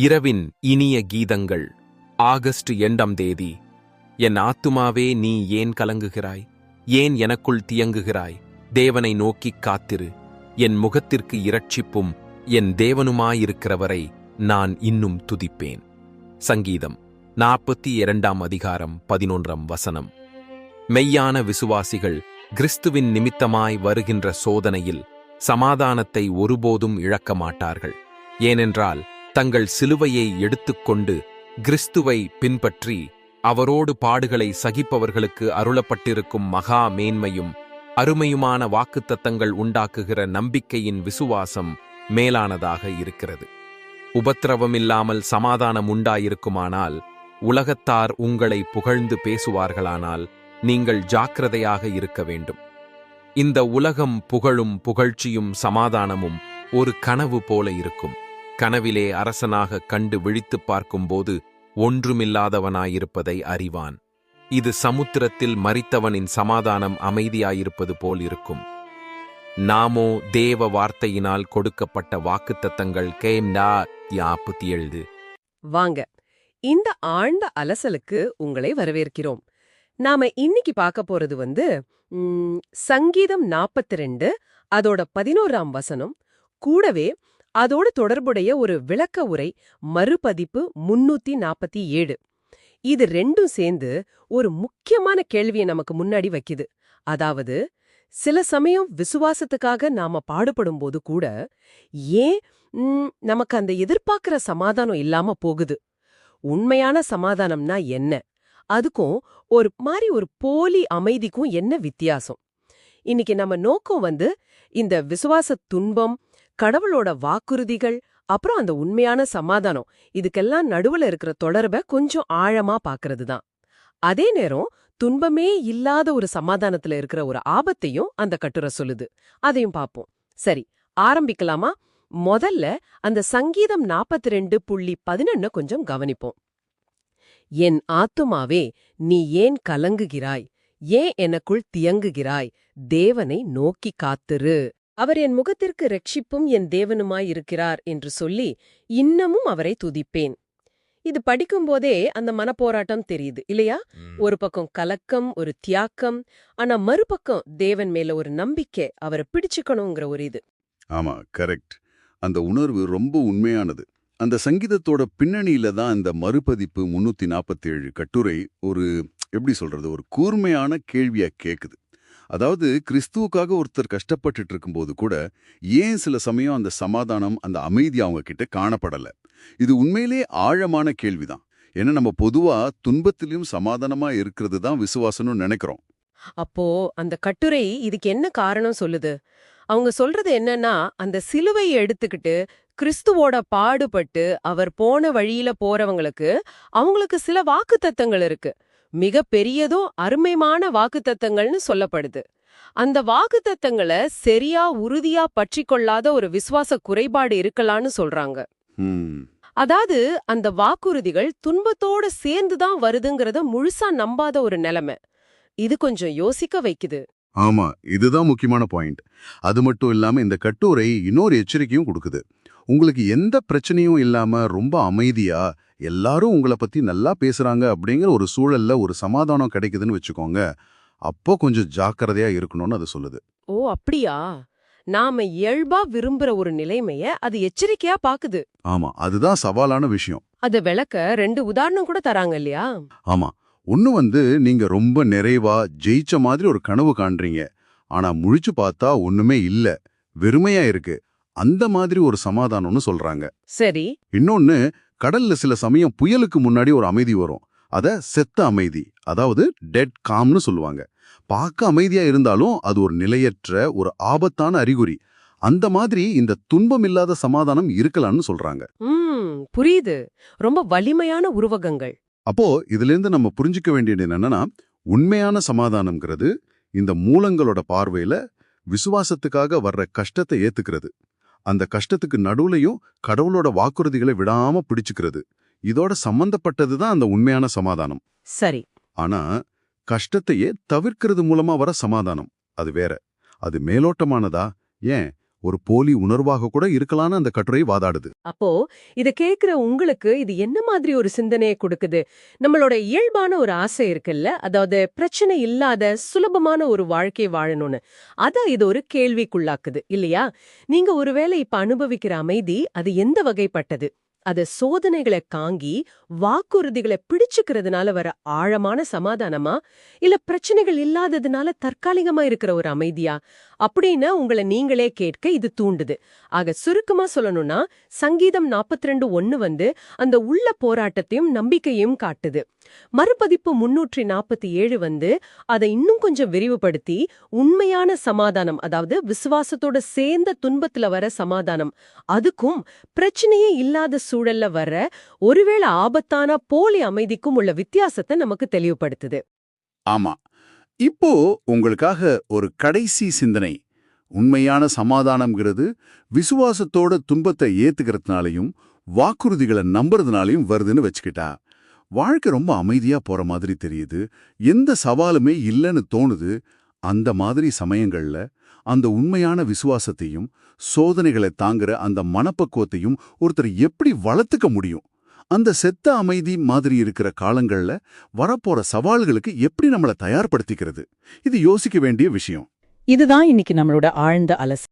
இரவின் இனிய கீதங்கள் ஆகஸ்ட் எண்டாம் தேதி. என் ஆத்துமாவே நீ ஏன் கலங்குகிறாய்? ஏன் எனக்குள் தியங்குகிறாய்? தேவனை நோக்கிக் காத்திரு. என் முகத்திற்கு இரட்சிப்பும் என் தேவனுமாயிருக்கிறவரை நான் இன்னும் துதிப்பேன். சங்கீதம் நாற்பத்தி இரண்டாம் அதிகாரம் பதினொன்றாம் வசனம். மெய்யான விசுவாசிகள் கிறிஸ்துவின் நிமித்தமாய் வருகின்ற சோதனையில் சமாதானத்தை ஒருபோதும் இழக்க மாட்டார்கள் ஏனென்றால் தங்கள் சிலுவையை எடுத்துக்கொண்டு கிறிஸ்துவை பின்பற்றி அவரோடு பாடுகளை சகிப்பவர்களுக்கு அருளப்பட்டிருக்கும் மகா மேன்மையும் அருமையுமான வாக்குத்தத்தங்கள் உண்டாக்குகிற நம்பிக்கையின் விசுவாசம் மேலானதாக இருக்கிறது. உபத்திரவமில்லாமல் சமாதானம் உண்டாயிருக்குமானால் உலகத்தார் உங்களை புகழ்ந்து பேசுவார்களானால் நீங்கள் ஜாக்கிரதையாக இருக்க வேண்டும். இந்த உலகம் புகழும் புகழ்ச்சியும் சமாதானமும் ஒரு கனவு போல இருக்கும். கனவிலே அரசனாக கண்டு விழித்துப் பார்க்கும்போது ஒன்றுமில்லாதவனாயிருப்பதை அறிவான். இது சமுத்திரத்தில் மரித்தவனின் சமாதானம் அமைதியாயிருப்பது போல் இருக்கும். நாமோ தேவ வார்த்தையினால் கொடுக்கப்பட்ட வாக்குத்தத்தங்கள் கேம்டா யாப்புத்தி எழுது. வாங்க இந்த ஆழ்ந்த அலசலுக்கு உங்களை வரவேற்கிறோம். நாம இன்னைக்கு பார்க்க போறது வந்து சங்கீதம் சங்கீதம் 42 அதோட பதினோராம் வசனம் கூடவே அதோடு தொடர்புடைய ஒரு விளக்க உரை மறுபதிப்பு முன்னூத்தி நாற்பத்தி ஏழு. இது ரெண்டும் சேர்ந்து ஒரு முக்கியமான கேள்வியை நமக்கு முன்னாடி வைக்குது. அதாவது சில சமயம் விசுவாசத்துக்காக நாம பாடுபடும் போது கூட ஏன் நமக்கு அந்த எதிர்பார்க்கிற சமாதானம் இல்லாம போகுது? உண்மையான சமாதானம்னா என்ன? அதுக்கும் ஒரு மாதிரி ஒரு போலி அமைதிக்கும் என்ன வித்தியாசம்? இன்னைக்கு நம்ம நோக்கம் வந்து இந்த விசுவாச துன்பம் கடவுளோட வாக்குறுதிகள் அப்புறம் அந்த உண்மையான சமாதானம். இதுக்கெல்லாம் நடுவுல இருக்கிற தொடர்பை கொஞ்சம் ஆழமா பாக்குறது தான் அதே நேரம் துன்பமே இல்லாத ஒரு சமாதானத்துல இருக்கிற ஒரு ஆபத்தையும் அந்த கட்டுரை சொல்லுது. அதையும் பார்ப்போம் சரி ஆரம்பிக்கலாமா? முதல்ல அந்த சங்கீதம் 42 ரெண்டு புள்ளி பதினொன்னு கொஞ்சம் கவனிப்போம். என் ஆத்துமாவே நீ ஏன் கலங்குகிறாய்? ஏன் எனக்குள் தியங்குகிறாய்? தேவனை நோக்கி காத்திரு. அவர் என் முகத்திற்கு ரட்சிப்பும் என் தேவனுமாயிருக்கிறார் என்று சொல்லி இன்னமும் அவரை துதிப்பேன். இது படிக்கும்போதே அந்த மனப்போராட்டம் தெரியுது இல்லையா? ஒரு பக்கம் கலக்கம் ஒரு தியாக்கம் ஆனா மறுபக்கம் தேவன் மேல ஒரு நம்பிக்கை அவரை பிடிச்சுக்கணுங்கிற ஒரு இது. ஆமா கரெக்ட். அந்த உணர்வு ரொம்ப உண்மையானது. அந்த சங்கீதத்தோட பின்னணியில தான் இந்த மறுபதிப்பு முன்னூத்தி நாற்பத்தி ஏழு கட்டுரை ஒரு எப்படி சொல்றது? ஒரு கூர்மையான கேள்வியா கேக்குது. அதாவது கிறிஸ்துவுக்காக ஒருத்தர் கஷ்டப்பட்டுட்டு இருக்கும்போது கூட ஏன் சில சமயம் அந்த சமாதானம் அந்த அமைதி அவங்க கிட்ட காணப்படல? இது உண்மையிலே ஆழமான கேள்விதான். ஏன்னா நம்ம பொதுவா துன்பத்திலும் சமாதானமா இருக்கிறது தான் விசுவாசம்னு நினைக்கிறோம். அப்போ அந்த கட்டுரை இதுக்கு என்ன காரணம் சொல்லுது? அவங்க சொல்றது என்னன்னா அந்த சிலுவையை எடுத்துக்கிட்டு கிறிஸ்துவோட பாடுபட்டு அவர் போன வழியில போறவங்களுக்கு அவங்களுக்கு சில வாக்குத்தத்தங்கள் இருக்கு. மிக பெரியதும் அருமைமான வாக்குத்தத்தங்கள்னு சொல்லப்படுது. அந்த வாக்குத்தத்தங்களை சரியா உறுதியா பற்றி கொள்ளாத ஒரு விசுவாச குறைபாடு இருக்கலான்னு சொல்றாங்க. அதாவது அந்த வாக்குறுதிகள் துன்பத்தோட சேர்ந்து தான் வருதுங்கிறத முழுசா நம்பாத ஒரு நிலைமை. இது கொஞ்சம் யோசிக்க வைக்குது. ஆமா இதுதான் முக்கியமான பாயிண்ட் அது மட்டும் இல்லாம இந்த கட்டுரை இன்னொரு எச்சரிக்கையும் கொடுக்குது. உங்களுக்கு எந்த பிரச்சனையும் இல்லாம ரொம்ப அமைதியா எல்லாரும் உங்களை பத்தி நல்லா பேசுறாங்க அப்படிங்கிற ஒரு சூழல்ல ஒரு சமாதானம் கிடைக்குதுன்னு வச்சுக்கோங்க. அப்போ கொஞ்சம் ஜாக்கிரதையா இருக்கணும்னு அது சொல்லுது. ஓ அப்படியா? நாம இயல்பா விரும்புற ஒரு நிலைமைய அது எச்சரிக்கையா பாக்குது. ஆமா அதுதான் சவாலான விஷயம். அத விளக்க ரெண்டு உதாரணம் கூட தராங்க இல்லையா? ஆமா ஒண்ணு வந்து நீங்க ரொம்ப நிறைவா ஜெயிச்ச மாதிரி ஒரு கனவு காண்றீங்க. ஆனா முழிச்சு பார்த்தா ஒண்ணுமே இல்ல வெறுமையா இருக்கு. அந்த மாதிரி ஒரு சமாதானம்னு சொல்றாங்க. சரி. இன்னொன்னு கடல்ல சில சமயம் புயலுக்கு முன்னாடி ஒரு அமைதி வரும். அத செத்த அமைதி அதாவது டெட் காம்னு சொல்லுவாங்க. பார்க்க அமைதியா இருந்தாலும் அது ஒரு நிலையற்ற ஒரு ஆபத்தான அறிகுறி. அந்த மாதிரி இந்த துன்பம் இல்லாத சமாதானம் இருக்கலாம்னு சொல்றாங்க. புரியுது. ரொம்ப வலிமையான உருவகங்கள். அப்போ இதுல இருந்து நம்ம புரிஞ்சுக்க வேண்டியது என்னன்னா உண்மையான சமாதானம்ங்கிறது இந்த மூலங்களோட பார்வையில விசுவாசத்துக்காக வர்ற கஷ்டத்தை ஏத்துக்கிறது. அந்த கஷ்டத்துக்கு நடுவுலயும் கடவுளோட வாக்குறுதிகளை விடாம பிடிச்சுக்கிறது. இதோட சம்பந்தப்பட்டது தான் அந்த உண்மையான சமாதானம். சரி. ஆனா கஷ்டத்தையே தவிர்க்கிறது மூலமா வர சமாதானம். அது வேற. அது மேலோட்டமானதா? ஏன்? ஒரு போலி உணர்வாக கூட இருக்கலாம்னு அந்த கட்டுரை வாதாடுது. அப்போ இத கேக்குற உங்களுக்கு இது என்ன மாதிரி ஒரு சிந்தனையை கொடுக்குது? நம்மளோட இயல்பான ஒரு ஆசை இருக்குல்ல? அதாவது பிரச்சனை இல்லாத சுலபமான ஒரு வாழ்க்கை வாழணும்னு. அத இது ஒரு கேள்விக்குள்ளாக்குது இல்லையா? நீங்க ஒருவேளை இப்ப அனுபவிக்கிற அமைதி அது எந்த வகைப்பட்டது? அது சோதனைகளை காங்கி வாக்குறுதிகளை பிடிச்சுக்கிறதுனால வர ஆழமான சமாதானமா? இல்ல பிரச்சனைகள் இல்லாததுனால தற்காலிகமா இருக்கிற ஒரு அமைதியா? அப்படின்னு உங்களை நீங்களே கேட்க இது தூண்டுது. ஆக சுருக்கமா சொல்லணும்னா சங்கீதம் 42 ரெண்டு ஒன்னு வந்து அந்த உள்ள போராட்டத்தையும் நம்பிக்கையும் காட்டுது. மறுபதிப்பு முன்னூற்றி நாற்பத்தி ஏழு வந்து அதை இன்னும் கொஞ்சம் விரிவுபடுத்தி உண்மையான சமாதானம் அதாவது விசுவாசத்தோட சேர்ந்த துன்பத்துல வர சமாதானம் அதுக்கும் பிரச்சனையே இல்லாத சூழல்ல வர்ற ஒருவேளை ஆபத்தான போலி அமைதிக்கும் உள்ள வித்தியாசத்தை நமக்கு தெளிவுபடுத்துது. ஆமா. இப்போ உங்களுக்காக ஒரு கடைசி சிந்தனை. உண்மையான சமாதானம்ங்கிறது விசுவாசத்தோட துன்பத்தை ஏத்துக்கிறதுனாலையும் வாக்குறுதிகளை நம்புறதுனாலையும் வருதுன்னு வச்சுக்கிட்டா வாழ்க்கை ரொம்ப அமைதியா போற மாதிரி தெரியுது. எந்த சவாலுமே இல்லைன்னு தோணுது. அந்த மாதிரி சமயங்கள்ல அந்த உண்மையான விசுவாசத்தையும் சோதனைகளை தாங்குற அந்த மனப்பக்குவத்தையும் ஒருத்தர் எப்படி வளர்த்துக்க முடியும்? அந்த செத்த அமைதி மாதிரி இருக்கிற காலங்கள்ல வரப்போற சவால்களுக்கு எப்படி நம்மள தயார்படுத்திக்கிறது? இது யோசிக்க வேண்டிய விஷயம். இதுதான் இன்னைக்கு நம்மளோட ஆழ்ந்த அலசல்.